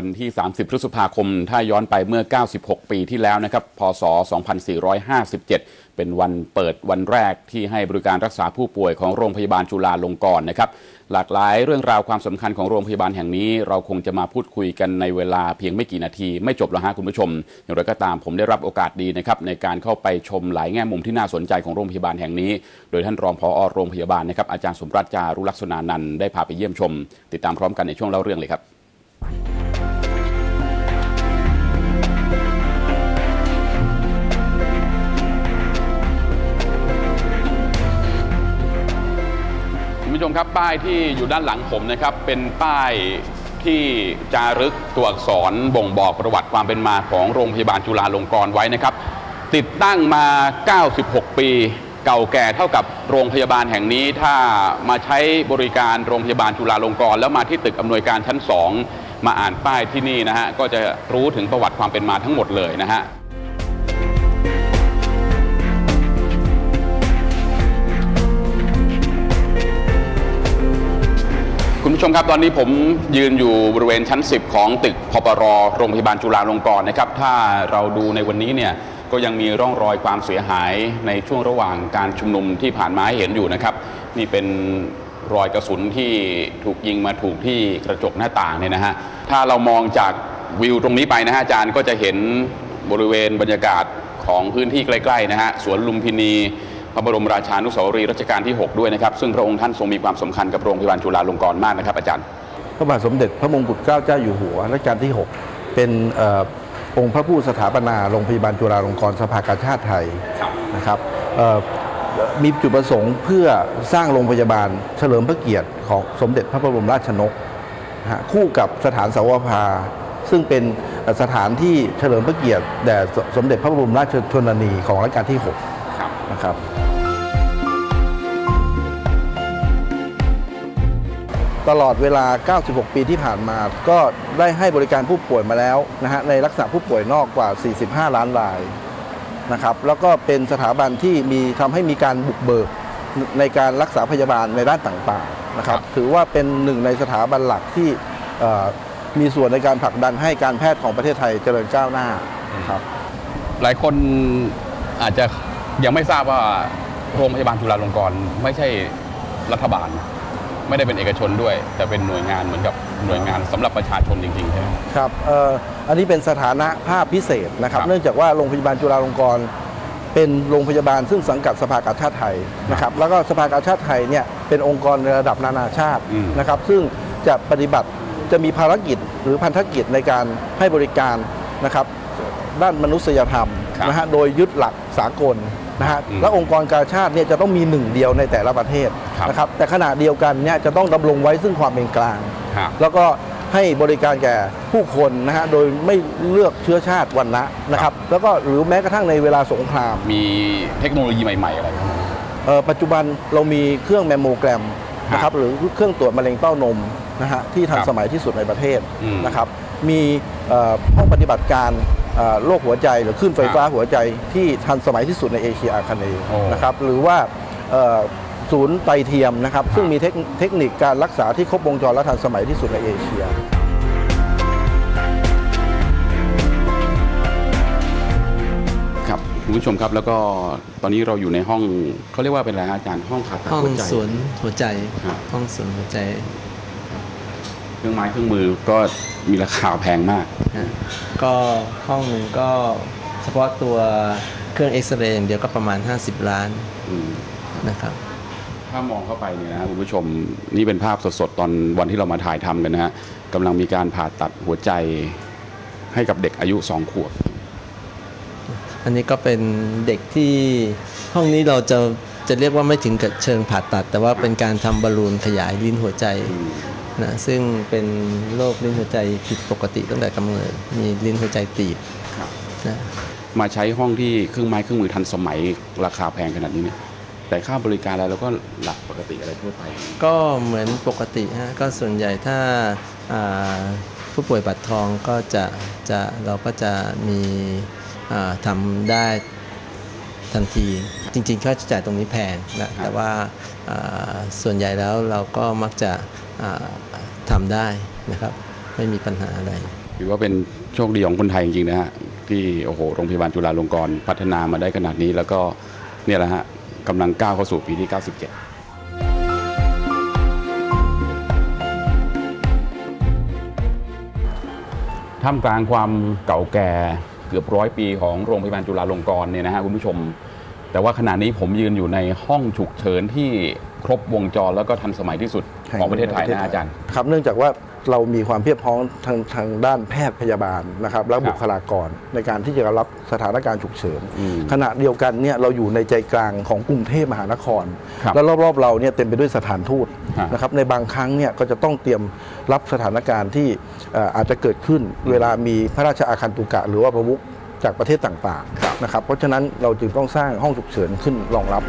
วันที่ 30 พฤษภาคม ถ้าย้อนไปเมื่อ 96 ปีที่แล้วนะครับ พศ 2457 เป็นวันเปิดวันแรกที่ให้บริการรักษาผู้ป่วยของโรงพยาบาลจุฬาลงกรณ์นะครับ หลากหลายเรื่องราวความสำคัญของโรงพยาบาลแห่งนี้ เราคงจะมาพูดคุยกันในเวลาเพียงไม่กี่นาที ไม่จบแล้วฮะคุณผู้ชม อย่างไรก็ตามผมได้รับโอกาสดีนะครับในการเข้าไปชมหลายแง่มุมที่น่าสนใจของโรงพยาบาลแห่งนี้ โดยท่านรองผอโรงพยาบาลนะครับอาจารย์สมรัตจารุลักษณานันได้พาไปเยี่ยมชม ติดตามพร้อมกันในช่วงเล่าเรื่องเลยครับ มครับป้ายที่อยู่ด้านหลังผมนะครับ เป็นป้ายที่จารึกตัวอักษรบ่งบอกประวัติความเป็นมาของโรงพยาบาลจุฬาลงกรณ์ไว้นะครับ ติดตั้งมา 96 ปี เก่าแก่เท่ากับโรงพยาบาลแห่งนี้ ถ้ามาใช้บริการโรงพยาบาลจุฬาลงกรณ์แล้วมาที่ตึกอำนวยการชั้น 2 มาอ่านป้ายที่นี่นะฮะก็จะรู้ถึงประวัติความเป็นมาทั้งหมดเลยนะฮะ ผู้ชมครับตอนนี้ผมยืนอยู่บริเวณชั้น 10 ของตึกพปรโรงพยาบาลจุฬาลงกรณ์นะครับ ถ้าเราดูในวันนี้เนี่ยก็ยังมีร่องรอยความเสียหายในช่วงระหว่างการชุมนุมที่ผ่านมาให้เห็นอยู่นะครับ นี่เป็นรอยกระสุนที่ถูกยิงมาถูกที่กระจกหน้าต่างเนี่ยนะฮะถ้าเรามองจากวิวตรงนี้ไปนะฮะอาจารย์ก็จะเห็นบริเวณบรรยากาศของพื้นที่ใกล้ๆนะฮะสวนลุมพินี พระบรมราชานุสาวรีย์รัชกาลที่ 6 ด้วยนะครับ ซึ่งพระองค์ท่านทรงมีความสำคัญกับโรงพยาบาลจุฬาลงกรณ์มากนะครับ อาจารย์ พระบาทสมเด็จพระมงกุฎเกล้าเจ้าอยู่หัวรัชกาลที่ 6 เป็นอองค์พระผู้สถาปนาโรงพยาบาลจุฬาลงกรณ์สภากาชาติไทยนะครับมีจุดประสงค์เพื่อสร้างโรงพยาบาลเฉลิมพระเกียรติของสมเด็จพระบรมราชนกคู่กับสถานสาวภาซึ่งเป็นสถานที่เฉลิมพระเกียรติแด่สมเด็จพระบรมราชชนนีของรัชกาลที่ 6 นะครับตลอดเวลา 96 ปีที่ผ่านมา ก็ได้ให้บริการผู้ป่วยมาแล้วนะฮะในลักษณะผู้ป่วยนอกกว่า 45 ล้านรายนะครับ แล้วก็เป็นสถาบันที่มีทำให้มีการบุกเบิกในการรักษาพยาบาลในด้านต่างๆนะครับครับถือว่าเป็นหนึ่งในสถาบันหลักที่เอ่อมีส่วนในการผลักดันให้การแพทย์ของประเทศไทยเจริญก้าวหน้านะครับ หลายคนอาจจะ ยังไม่ทราบว่าโรงพยาบาลจุฬาลงกรณ์ไม่ใช่รัฐบาล ไม่ได้เป็นเอกชนด้วย แต่เป็นหน่วยงานเหมือนกับหน่วยงานสำหรับประชาชนจริงๆใช่ไหมครับเอ่ออันนี้เป็นสถานะภาพพิเศษนะครับครับ เนื่องจากว่าโรงพยาบาลจุฬาลงกรณ์เป็นโรงพยาบาลซึ่งสังกัดสภากาชาติไทยนะครับแล้วก็สภากาชาติไทยเนี่ยเป็นองค์กรในระดับนานาชาติอืมนะครับ ซึ่งจะปฏิบัติจะมีภารกิจหรือพันธกิจในการให้บริการนะครับด้านมนุษยธรรมครับนะฮะโดยยึดหลักสากล นะฮะอืมและองค์กรกาชาติเนี่ยจะต้องมีหนึ่งเดียวในแต่ละประเทศครับนะครับแต่ขณะเดียวกันเนี่ยจะต้องดำรงไว้ซึ่งความเป็นกลางครับแล้วก็ให้บริการแก่ผู้คนนะฮะโดยไม่เลือกเชื้อชาติวันนะนะครับ แล้วก็หรือแม้กระทั่งในเวลาสงคราม มีเทคโนโลยีใหม่ๆอะไรครับเอ่อปัจจุบันเรามีเครื่องแมมโมแกรมนะครับหรือเครื่องตรวจมะเร็งเต้านมนะฮะที่ทันครับสมัยที่สุดในประเทศอืมนะครับ มีเอ่อห้องปฏิบัติการเอ่อ โรคหัวใจหรือคลื่นไฟฟ้าหัวใจที่ทันสมัยที่สุดในเอเชียอาคเนย์โอ้นะครับหรือว่าเอ่อศูนย์ไตเทียมนะครับ ซึ่งมีเทคเทคนิคการรักษาที่ครบวงจรและทันสมัยที่สุดในเอเชียครับคุณผู้ชมครับแล้วก็ตอนนี้เราอยู่ในห้องเขาเรียกว่าเป็นอะไรฮะอาจารย์ห้องผ่าตัดห้องหัวใจ สวนหัวใจครับห้องสวนหัวใจ เครื่องไม้เครื่องมือก็มีราคาแพงมากนะก็ห้องหนึ่งก็เฉพาะตัวเครื่องเอ็กซเรย์อย่างเดียวก็ประมาณ 50 ล้านอืมนะครับ ถ้ามองเข้าไปเนี่ยนะคุณผู้ชมนี่เป็นภาพสดๆ ตอนวันที่เรามาถ่ายทำกันนะฮะกำลังมีการผ่าตัดหัวใจให้กับเด็กอายุสองขวบ อันนี้ก็เป็นเด็กที่ห้องนี้เราจะจะเรียกว่าไม่ถึงกับเชิงผ่าตัด แต่ว่าเป็นการทำบอลลูนขยายลิ้นหัวใจ นะซึ่งเป็นโรคลิ้นหัวใจผิดปกติตั้งแต่กำเนิดมีลิ้นหัวใจตีบครับนะมาใช้ห้องที่เครื่องไม้เครื่องมือทันสมัยราคาแพงขนาดนี้เนี่ยแต่ค่าบริการอะไรเราก็หลักปกติอะไรทั่วไป ก็เหมือนปกติฮะก็ส่วนใหญ่ถ้าอ่าผู้ป่วยบัตรทองก็จะจะเราก็จะมีอ่าทำได้ทันที จริงๆค่าใช้จ่ายตรงนี้แพงนะแต่ว่าอ่าส่วนใหญ่แล้วเราก็มักจะอ่า ทำได้นะครับ ไม่มีปัญหาอะไรถือว่าเป็นโชคดีของคนไทยจริงๆนะฮะที่โอ้โหโรงพยาบาลจุฬาลงกรณ์พัฒนามาได้ขนาดนี้ แล้วก็เนี่ยแหละฮะกำลังก้าวเข้าสู่ปีที่ 97ท่ามกลางความเก่าแก่เกือบร้อยปีของโรงพยาบาลจุฬาลงกรณ์เนี่ยนะฮะคุณผู้ชม แต่ว่าขณะนี้ผมยืนอยู่ในห้องฉุกเฉินที่ ครบวงจรแล้วก็ทันสมัยที่สุดของประเทศไทยนะอาจารย์ครับเนื่องจากว่าเรามีความเพียบพร้อมทางทางด้านแพทย์พยาบาลนะครับ และครับบุคลากรในการที่จะรับสถานการณ์ฉุกเฉินอืมขณะเดียวกันเนี่ยเราอยู่ในใจกลางของกรุงเทพมหานครครับแล้วรอบๆเราเนี่ยเต็มไปด้วยสถานทูตฮะนะครับในบางครั้งเนี่ยก็จะต้องเตรียมรับสถานการณ์ที่เอ่ออาจจะเกิดขึ้น เวลามีพระราชอาคันตุกะ หรือว่าประมุขจากประเทศต่างๆนะครับเพราะฉะนั้นเราจึงต้องสร้างห้องฉุกเฉินขึ้นรองรับ